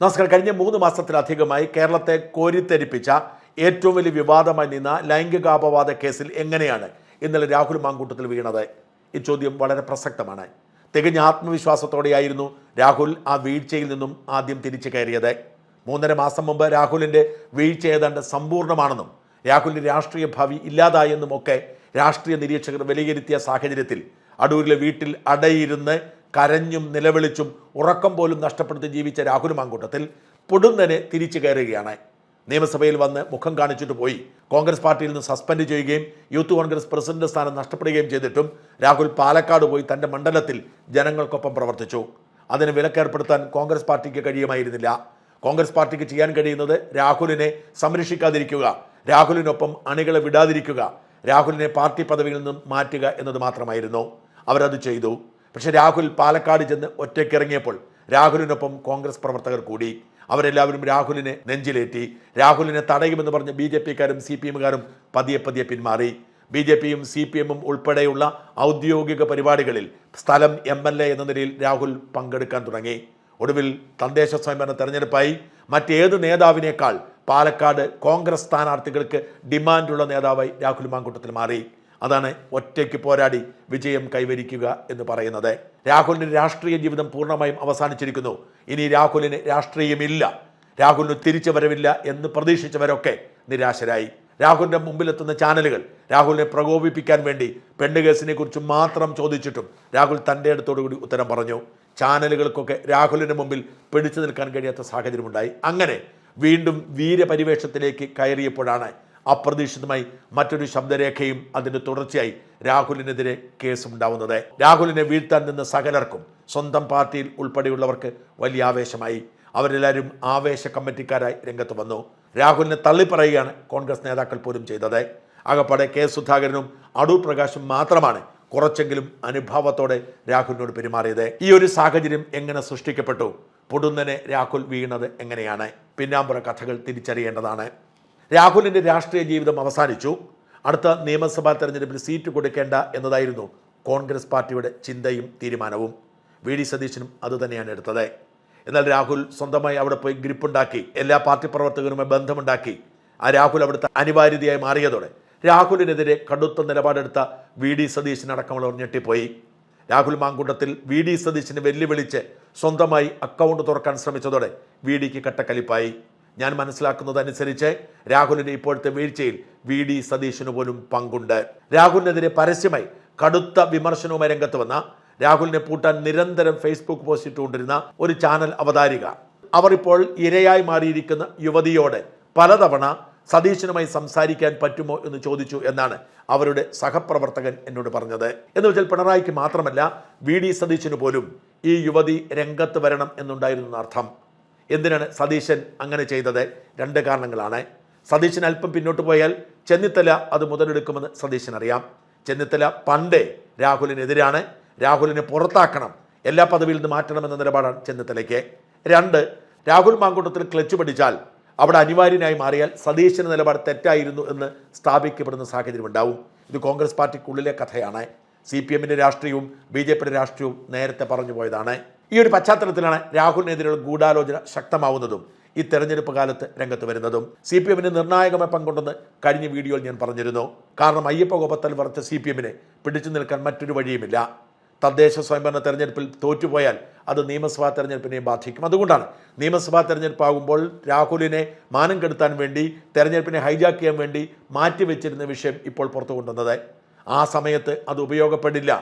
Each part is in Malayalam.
നമസ്കാരം. കഴിഞ്ഞ മൂന്ന് മാസത്തിലധികമായി കേരളത്തെ കോരിത്തെരിപ്പിച്ച ഏറ്റവും വലിയ വിവാദമായി നിന്ന ലൈംഗികാപവാദ കേസിൽ എങ്ങനെയാണ് ഇന്നലെ രാഹുൽ മാങ്കൂട്ടത്തിൽ വീണത്? ഈ ചോദ്യം വളരെ പ്രസക്തമാണ്. തികഞ്ഞ ആത്മവിശ്വാസത്തോടെയായിരുന്നു രാഹുൽ ആ വീഴ്ചയിൽ നിന്നും ആദ്യം തിരിച്ചു കയറിയത്. മൂന്നര മാസം മുമ്പ് രാഹുലിന്റെ വീഴ്ച ഏതാണ്ട് സമ്പൂർണമാണെന്നും രാഹുലിന്റെ രാഷ്ട്രീയ ഭാവി ഇല്ലാതായെന്നും ഒക്കെ രാഷ്ട്രീയ നിരീക്ഷകർ വിലയിരുത്തിയ സാഹചര്യത്തിൽ അടൂരിലെ വീട്ടിൽ അടയിരുന്ന് കരഞ്ഞും നിലവിളിച്ചും ഉറക്കം പോലും നഷ്ടപ്പെടുത്തി ജീവിച്ച രാഹുൽ മാങ്കൂട്ടത്തിൽ പൊടുന്നനെ തിരിച്ചു കയറുകയാണ്. നിയമസഭയിൽ വന്ന് മുഖം കാണിച്ചിട്ട് പോയി. കോൺഗ്രസ് പാർട്ടിയിൽ നിന്ന് സസ്പെൻഡ് ചെയ്യുകയും യൂത്ത് കോൺഗ്രസ് പ്രസിഡന്റ് സ്ഥാനം നഷ്ടപ്പെടുകയും ചെയ്തിട്ടും രാഹുൽ പാലക്കാട് പോയി തന്റെ മണ്ഡലത്തിൽ ജനങ്ങൾക്കൊപ്പം പ്രവർത്തിച്ചു. അതിന് വിലക്കേർപ്പെടുത്താൻ കോൺഗ്രസ് പാർട്ടിക്ക് കഴിയുമായിരുന്നില്ല. കോൺഗ്രസ് പാർട്ടിക്ക് ചെയ്യാൻ കഴിയുന്നത് രാഹുലിനെ സംരക്ഷിക്കാതിരിക്കുക രാഹുലിനൊപ്പം അണികളെ വിടാതിരിക്കുക രാഹുലിനെ പാർട്ടി പദവിയിൽ നിന്നും മാറ്റുക എന്നത് മാത്രമായിരുന്നു. അവരത് ചെയ്തു. പക്ഷേ രാഹുൽ പാലക്കാട് ചെന്ന് ഒറ്റയ്ക്കിറങ്ങിയപ്പോൾ രാഹുലിനൊപ്പം കോൺഗ്രസ് പ്രവർത്തകർ കൂടി. അവരെല്ലാവരും രാഹുലിനെ നെഞ്ചിലേറ്റി. രാഹുലിനെ തടയുമെന്ന് പറഞ്ഞ് ബി ജെ പിക്കാരും സി പി എമ്മുകാരും പതിയെ പതിയെ പിന്മാറി. ബി ജെ പിയും സി പി എമ്മും ഉൾപ്പെടെയുള്ള ഔദ്യോഗിക പരിപാടികളിൽ സ്ഥലം എം എൽ എ എന്ന നിലയിൽ രാഹുൽ പങ്കെടുക്കാൻ തുടങ്ങി. ഒടുവിൽ തദ്ദേശ സ്വയംഭരണ തെരഞ്ഞെടുപ്പായി. മറ്റേത് നേതാവിനേക്കാൾ പാലക്കാട് കോൺഗ്രസ് സ്ഥാനാർത്ഥികൾക്ക് ഡിമാൻഡുള്ള നേതാവായി രാഹുൽ മാങ്കൂട്ടത്തിൽ മാറി. അതാണ് ഒറ്റയ്ക്ക് പോരാടി വിജയം കൈവരിക്കുക എന്ന് പറയുന്നത്. രാഹുലിന്റെ രാഷ്ട്രീയ ജീവിതം പൂർണമായും അവസാനിച്ചിരിക്കുന്നു. ഇനി രാഹുലിന് രാഷ്ട്രീയമില്ല. രാഹുലിന് തിരിച്ചു വരവില്ല എന്ന് പ്രതീക്ഷിച്ചവരൊക്കെ നിരാശരായി. രാഹുലിന്റെ മുമ്പിലെത്തുന്ന ചാനലുകൾ രാഹുലിനെ പ്രകോപിപ്പിക്കാൻ വേണ്ടി പെണ്ണുകേസിനെ കുറിച്ച് മാത്രം ചോദിച്ചിട്ടും രാഹുൽ തന്റെ അടുത്തോടുകൂടി ഉത്തരം പറഞ്ഞു. ചാനലുകൾക്കൊക്കെ രാഹുലിന് മുമ്പിൽ പിടിച്ചു നിൽക്കാൻ കഴിയാത്ത സാഹചര്യമുണ്ടായി. അങ്ങനെ വീണ്ടും വീരപരിവേഷത്തിലേക്ക് കയറിയപ്പോഴാണ് അപ്രതീക്ഷിതമായി മറ്റൊരു ശബ്ദരേഖയും അതിന്റെ തുടർച്ചയായി രാഹുലിനെതിരെ കേസുണ്ടാവുന്നത് രാഹുലിനെ വീഴ്ത്താൻ നിന്ന സകലർക്കും സ്വന്തം പാർട്ടിയിൽ ഉൾപ്പെടെയുള്ളവർക്ക് വലിയ ആവേശമായി. അവരെല്ലാവരും ആവേശ കമ്മിറ്റിക്കാരായി രംഗത്ത് വന്നു. രാഹുലിനെ തള്ളിപ്പറയുകയാണ് കോൺഗ്രസ് നേതാക്കൾ പോലും ചെയ്തത്. അകപ്പാടെ കെ സുധാകരനും അടൂർ പ്രകാശും മാത്രമാണ് കുറച്ചെങ്കിലും അനുഭാവത്തോടെ രാഹുലിനോട് പെരുമാറിയത്. ഈ ഒരു സാഹചര്യം എങ്ങനെ സൃഷ്ടിക്കപ്പെട്ടു? പൊടുന്നനെ രാഹുൽ വീണത് എങ്ങനെയാണ്? പിന്നാമ്പുറ കഥകൾ തിരിച്ചറിയേണ്ടതാണ്. രാഹുലിന്റെ രാഷ്ട്രീയ ജീവിതം അവസാനിച്ചു. അടുത്ത നിയമസഭാ തെരഞ്ഞെടുപ്പിൽ സീറ്റ് കൊടുക്കേണ്ട എന്നതായിരുന്നു കോൺഗ്രസ് പാർട്ടിയുടെ ചിന്തയും തീരുമാനവും. വി ഡി സതീശനും അതുതന്നെയാണ് എടുത്തത്. എന്നാൽ രാഹുൽ സ്വന്തമായി അവിടെ പോയി ഗ്രിപ്പുണ്ടാക്കി എല്ലാ പാർട്ടി പ്രവർത്തകരുമായി ബന്ധമുണ്ടാക്കി. ആ രാഹുൽ അവിടുത്തെ അനിവാര്യതയായി മാറിയതോടെ രാഹുലിനെതിരെ കടുത്ത നിലപാടെടുത്ത വി ഡി സതീശനടക്കമുള്ളവർ ഞെട്ടിപ്പോയി. രാഹുൽ മാങ്കുണ്ടത്തിൽ വി ഡി സതീശിനെ വെല്ലുവിളിച്ച് സ്വന്തമായി അക്കൗണ്ട് തുറക്കാൻ ശ്രമിച്ചതോടെ വി ഡിക്ക് കട്ടക്കലിപ്പായി. ഞാൻ മനസ്സിലാക്കുന്നതനുസരിച്ച് രാഹുലിന്റെ ഇപ്പോഴത്തെ വീഴ്ചയിൽ വി ഡി സതീശന് പോലും പങ്കുണ്ട്. രാഹുലിനെതിരെ പരസ്യമായി കടുത്ത വിമർശനവുമായി രംഗത്ത് വന്ന രാഹുലിനെ പൂട്ടാൻ നിരന്തരം ഫേസ്ബുക്ക് പോസ്റ്റ് ഇട്ടുകൊണ്ടിരുന്ന ഒരു ചാനൽ അവതാരിക. അവർ ഇപ്പോൾ ഇരയായി മാറിയിരിക്കുന്ന യുവതിയോട് പലതവണ സതീശനുമായി സംസാരിക്കാൻ പറ്റുമോ എന്ന് ചോദിച്ചു എന്നാണ് അവരുടെ സഹപ്രവർത്തകൻ എന്നോട് പറഞ്ഞത്. എന്ന് വെച്ചാൽ പിണറായിക്ക് മാത്രമല്ല വി ഡി സതീശന് പോലും ഈ യുവതി രംഗത്ത് വരണം എന്നുണ്ടായിരുന്നു അർത്ഥം എന്തിനാണ് സതീശൻ അങ്ങനെ ചെയ്തത്? രണ്ട് കാരണങ്ങളാണ്. സതീശൻ അല്പം പിന്നോട്ട് പോയാൽ ചെന്നിത്തല അത് മുതലെടുക്കുമെന്ന് സതീശൻ അറിയാം. ചെന്നിത്തല പണ്ടേ രാഹുലിനെതിരാണ്. രാഹുലിനെ പുറത്താക്കണം. എല്ലാ പദവിയിൽ നിന്ന് മാറ്റണമെന്ന നിലപാടാണ് ചെന്നിത്തലയ്ക്ക്. രണ്ട് രാഹുൽ മാങ്കൂട്ടത്തിൽ ക്ലച്ച് പിടിച്ചാൽ അവിടെ അനിവാര്യനായി മാറിയാൽ സതീശന് നിലപാട് തെറ്റായിരുന്നു എന്ന് സ്ഥാപിക്കപ്പെടുന്ന സാഹചര്യം ഉണ്ടാവും ഇത് കോൺഗ്രസ് പാർട്ടിക്കുള്ളിലെ കഥയാണ്. സി പി എമ്മിന്റെ രാഷ്ട്രീയവും ബി ജെ പിയുടെ രാഷ്ട്രീയവും നേരത്തെ പറഞ്ഞു പോയതാണ്. ഈ ഒരു പശ്ചാത്തലത്തിലാണ് രാഹുലിനെതിരെയുള്ള ഗൂഢാലോചന ശക്തമാവുന്നതും ഈ തെരഞ്ഞെടുപ്പ് കാലത്ത് രംഗത്ത് വരുന്നതും. സി പി എമ്മിന് നിർണായകമായി പങ്കുണ്ടെന്ന് കഴിഞ്ഞ വീഡിയോയിൽ ഞാൻ പറഞ്ഞിരുന്നു. കാരണം അയ്യപ്പ ഗോപത്തൽ വറച്ച സി പി എമ്മിനെ പിടിച്ചു നിൽക്കാൻ മറ്റൊരു വഴിയുമില്ല. തദ്ദേശ സ്വയംഭരണ തെരഞ്ഞെടുപ്പിൽ തോറ്റുപോയാൽ അത് നിയമസഭാ തെരഞ്ഞെടുപ്പിനെയും ബാധിക്കും. അതുകൊണ്ടാണ് നിയമസഭാ തെരഞ്ഞെടുപ്പാകുമ്പോൾ രാഹുലിനെ മാനം കെടുത്താൻ വേണ്ടി തെരഞ്ഞെടുപ്പിനെ ഹൈജാക്ക് ചെയ്യാൻ വേണ്ടി മാറ്റിവെച്ചിരുന്ന വിഷയം ഇപ്പോൾ പുറത്തു കൊണ്ടുവന്നത് ആ സമയത്ത് അത് ഉപയോഗപ്പെടില്ല.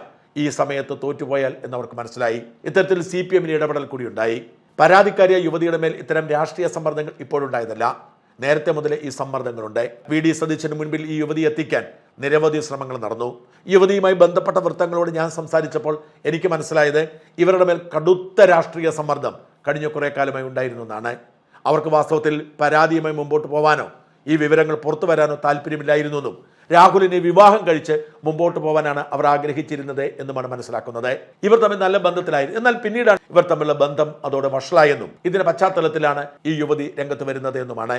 ഈ സമയത്ത് തോറ്റുപോയാൽ എന്നവർക്ക് മനസ്സിലായി. ഇത്തരത്തിൽ സി പി എമ്മിന് ഇടപെടൽ കൂടിയുണ്ടായി. പരാതിക്കാരിയ യുവതിയുടെ മേൽ ഇത്തരം രാഷ്ട്രീയ സമ്മർദ്ദങ്ങൾ ഇപ്പോഴുണ്ടായതല്ല. നേരത്തെ മുതൽ ഈ സമ്മർദ്ദങ്ങളുണ്ട്. വി ഡി സതീശന് മുൻപിൽ ഈ യുവതി എത്തിക്കാൻ നിരവധി ശ്രമങ്ങൾ നടന്നു. യുവതിയുമായി ബന്ധപ്പെട്ട വൃത്തങ്ങളോട് ഞാൻ സംസാരിച്ചപ്പോൾ എനിക്ക് മനസ്സിലായത് ഇവരുടെ മേൽ കടുത്ത രാഷ്ട്രീയ സമ്മർദ്ദം കഴിഞ്ഞ കുറേ കാലമായി ഉണ്ടായിരുന്നു എന്നാണ്. അവർക്ക് വാസ്തവത്തിൽ പരാതിയുമായി മുമ്പോട്ട് പോവാനോ ഈ വിവരങ്ങൾ പുറത്തു വരാനോ താല്പര്യമില്ലായിരുന്നു എന്നും രാഹുലിനെ വിവാഹം കഴിച്ച് മുമ്പോട്ട് പോകാനാണ് അവർ ആഗ്രഹിച്ചിരുന്നത് എന്നുമാണ് മനസ്സിലാക്കുന്നത്. ഇവർ തമ്മിൽ നല്ല ബന്ധത്തിലായിരുന്നു. എന്നാൽ പിന്നീടാണ് ഇവർ തമ്മിലുള്ള ബന്ധം അതോടെ വഷളായെന്നും ഇതിന്റെ പശ്ചാത്തലത്തിലാണ് ഈ യുവതി രംഗത്ത് വരുന്നത് എന്നുമാണ്.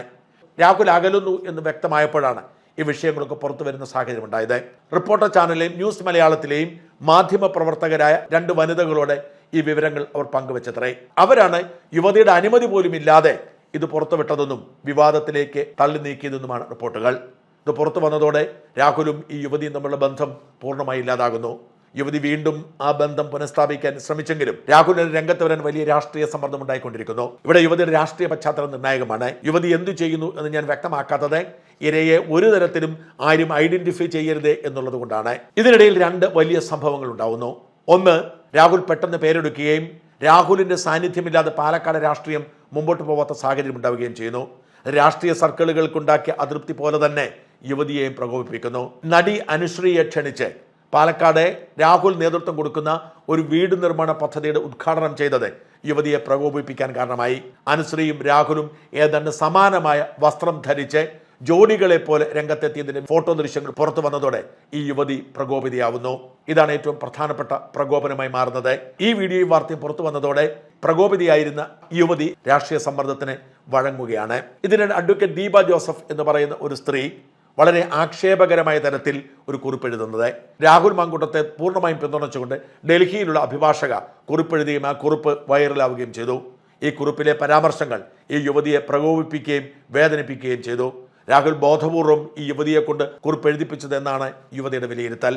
രാഹുൽ അകലുന്നു എന്ന് വ്യക്തമായപ്പോഴാണ് ഈ വിഷയങ്ങളൊക്കെ പുറത്തു വരുന്ന സാഹചര്യം ഉണ്ടായത്. റിപ്പോർട്ടർ ചാനലിലെയും ന്യൂസ് മലയാളത്തിലെയും മാധ്യമ പ്രവർത്തകരായ രണ്ട് വനിതകളോട് ഈ വിവരങ്ങൾ അവർ പങ്കുവച്ചത്രേ. അവരാണ് യുവതിയുടെ അനുമതി പോലും ഇല്ലാതെ ഇത് പുറത്തുവിട്ടതെന്നും വിവാദത്തിലേക്ക് തള്ളി നീക്കിയതെന്നുമാണ് റിപ്പോർട്ടുകൾ. ഇത് പുറത്തു വന്നതോടെ രാഹുലും ഈ യുവതിയും തമ്മിലുള്ള ബന്ധം പൂർണമായി ഇല്ലാതാകുന്നു. യുവതി വീണ്ടും ആ ബന്ധം പുനഃസ്ഥാപിക്കാൻ ശ്രമിച്ചെങ്കിലും രാഹുലിന് രംഗത്ത് വരാൻ വലിയ രാഷ്ട്രീയ സമ്മർദ്ദം ഉണ്ടായിക്കൊണ്ടിരിക്കുന്നു. ഇവിടെ യുവതിയുടെ രാഷ്ട്രീയ പശ്ചാത്തലം നിർണായകമാണ്. യുവതി എന്തു ചെയ്യുന്നു എന്ന് ഞാൻ വ്യക്തമാക്കാത്തത് ഇരയെ ഒരു തരത്തിലും ആരും ഐഡന്റിഫൈ ചെയ്യരുത് എന്നുള്ളത് കൊണ്ടാണ്. ഇതിനിടയിൽ രണ്ട് വലിയ സംഭവങ്ങൾ ഉണ്ടാവുന്നു. ഒന്ന് രാഹുൽ പെട്ടെന്ന് പേരെടുക്കുകയും രാഹുലിന്റെ സാന്നിധ്യമില്ലാതെ പാലക്കാട് രാഷ്ട്രീയം മുമ്പോട്ട് പോവാത്ത സാഹചര്യം ഉണ്ടാവുകയും ചെയ്യുന്നു. രാഷ്ട്രീയ സർക്കിളുകൾക്കുണ്ടാക്കിയ അതൃപ്തി പോലെ തന്നെ യുവതിയെയും പ്രകോപിപ്പിക്കുന്നു. നടി അനുശ്രീയെ ക്ഷണിച്ച് പാലക്കാട് രാഹുൽ നേതൃത്വം കൊടുക്കുന്ന ഒരു വീട് നിർമ്മാണ പദ്ധതിയുടെ ഉദ്ഘാടനം ചെയ്തത് യുവതിയെ പ്രകോപിപ്പിക്കാൻ കാരണമായി. അനുശ്രീയും രാഹുലും ഏതാണ്ട് സമാനമായ വസ്ത്രം ധരിച്ച് ജോഡികളെ പോലെ രംഗത്തെത്തിയതിന്റെ ഫോട്ടോ ദൃശ്യങ്ങൾ പുറത്തു വന്നതോടെ ഈ യുവതി പ്രകോപിതയാവുന്നു. ഇതാണ് ഏറ്റവും പ്രധാനപ്പെട്ട പ്രകോപനമായി മാറുന്നത്. ഈ വീഡിയോയും വാർത്തയും പുറത്തു വന്നതോടെ പ്രകോപിതയായിരുന്ന യുവതി രാഷ്ട്രീയ സമ്മർദ്ദത്തിന് വഴങ്ങുകയാണ്. ഇതിനിടെ അഡ്വക്കേറ്റ് ദീപ ജോസഫ് എന്ന് പറയുന്ന ഒരു സ്ത്രീ വളരെ ആക്ഷേപകരമായ തരത്തിൽ ഒരു കുറിപ്പ് എഴുതുന്നത് രാഹുൽ മാങ്കൂട്ടത്തെ പൂർണമായും പിന്തുണച്ചുകൊണ്ട് ഡൽഹിയിലുള്ള അഭിഭാഷക കുറിപ്പെഴുതുകയും ആ കുറിപ്പ് വൈറലാവുകയും ചെയ്തു. ഈ കുറിപ്പിലെ പരാമർശങ്ങൾ ഈ യുവതിയെ പ്രകോപിപ്പിക്കുകയും വേദനിപ്പിക്കുകയും ചെയ്തു. രാഹുൽ ബോധപൂർവം ഈ യുവതിയെ കൊണ്ട് കുറിപ്പ് എഴുതിപ്പിച്ചതെന്നാണ് യുവതിയുടെ വിലയിരുത്തൽ.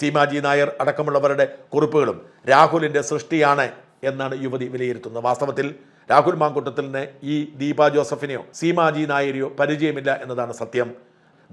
സീമാജി നായർ അടക്കമുള്ളവരുടെ കുറിപ്പുകളും രാഹുലിന്റെ സൃഷ്ടിയാണ് എന്നാണ് യുവതി വിലയിരുത്തുന്നത് വാസ്തവത്തിൽ. രാഹുൽ മാങ്കൂട്ടത്തിന് ഈ ദീപ ജോസഫിനെയോ സീമാജി നായരെയോ പരിചയമില്ല എന്നതാണ് സത്യം.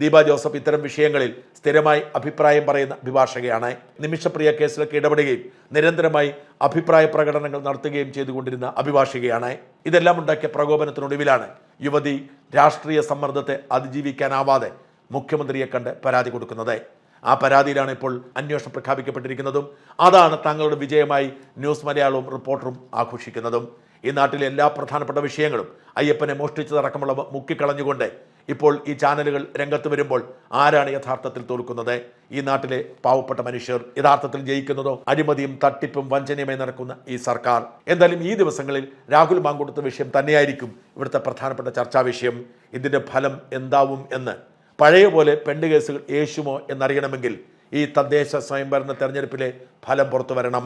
ദീപ ജോസഫ് ഇത്തരം വിഷയങ്ങളിൽ സ്ഥിരമായി അഭിപ്രായം പറയുന്ന അഭിഭാഷകയാണ്. നിമിഷപ്രിയ കേസിലൊക്കെ ഇടപെടുകയും നിരന്തരമായി അഭിപ്രായ പ്രകടനങ്ങൾ നടത്തുകയും ചെയ്തുകൊണ്ടിരുന്ന അഭിഭാഷകയാണ്. ഇതെല്ലാം ഉണ്ടാക്കിയ പ്രകോപനത്തിനൊടുവിലാണ് യുവതി രാഷ്ട്രീയ സമ്മർദ്ദത്തെ അതിജീവിക്കാനാവാതെ മുഖ്യമന്ത്രിയെ കണ്ട് പരാതി കൊടുക്കുന്നത്. ആ പരാതിയിലാണ് ഇപ്പോൾ അന്വേഷണം പ്രഖ്യാപിക്കപ്പെട്ടിരിക്കുന്നതും. അതാണ് തങ്ങളുടെ വിജയമായി ന്യൂസ് മലയാളവും റിപ്പോർട്ടറും ആഘോഷിക്കുന്നതും. ഈ നാട്ടിലെ എല്ലാ പ്രധാനപ്പെട്ട വിഷയങ്ങളും അയ്യപ്പനെ മോഷ്ടിച്ചതടക്കമുള്ളവ മുക്കിക്കളഞ്ഞുകൊണ്ട് ഇപ്പോൾ ഈ ചാനലുകൾ രംഗത്ത് വരുമ്പോൾ ആരാണ് യഥാർത്ഥത്തിൽ തോൽക്കുന്നത്? ഈ നാട്ടിലെ പാവപ്പെട്ട മനുഷ്യർ യഥാർത്ഥത്തിൽ ജയിക്കുന്നതോ അഴിമതിയും തട്ടിപ്പും വഞ്ചനയുമായി നടക്കുന്ന ഈ സർക്കാർ. എന്തായാലും ഈ ദിവസങ്ങളിൽ രാഹുൽ മാങ്കൂട്ടത്തെ വിഷയം തന്നെയായിരിക്കും ഇവിടുത്തെ പ്രധാനപ്പെട്ട ചർച്ചാ വിഷയം. ഇതിന്റെ ഫലം എന്താവും എന്ന്. പഴയ പോലെ പെണ്ണ് കേസുകൾ യേശുമോ എന്നറിയണമെങ്കിൽ ഈ തദ്ദേശ സ്വയംഭരണ തെരഞ്ഞെടുപ്പിലെ ഫലം പുറത്തു വരണം.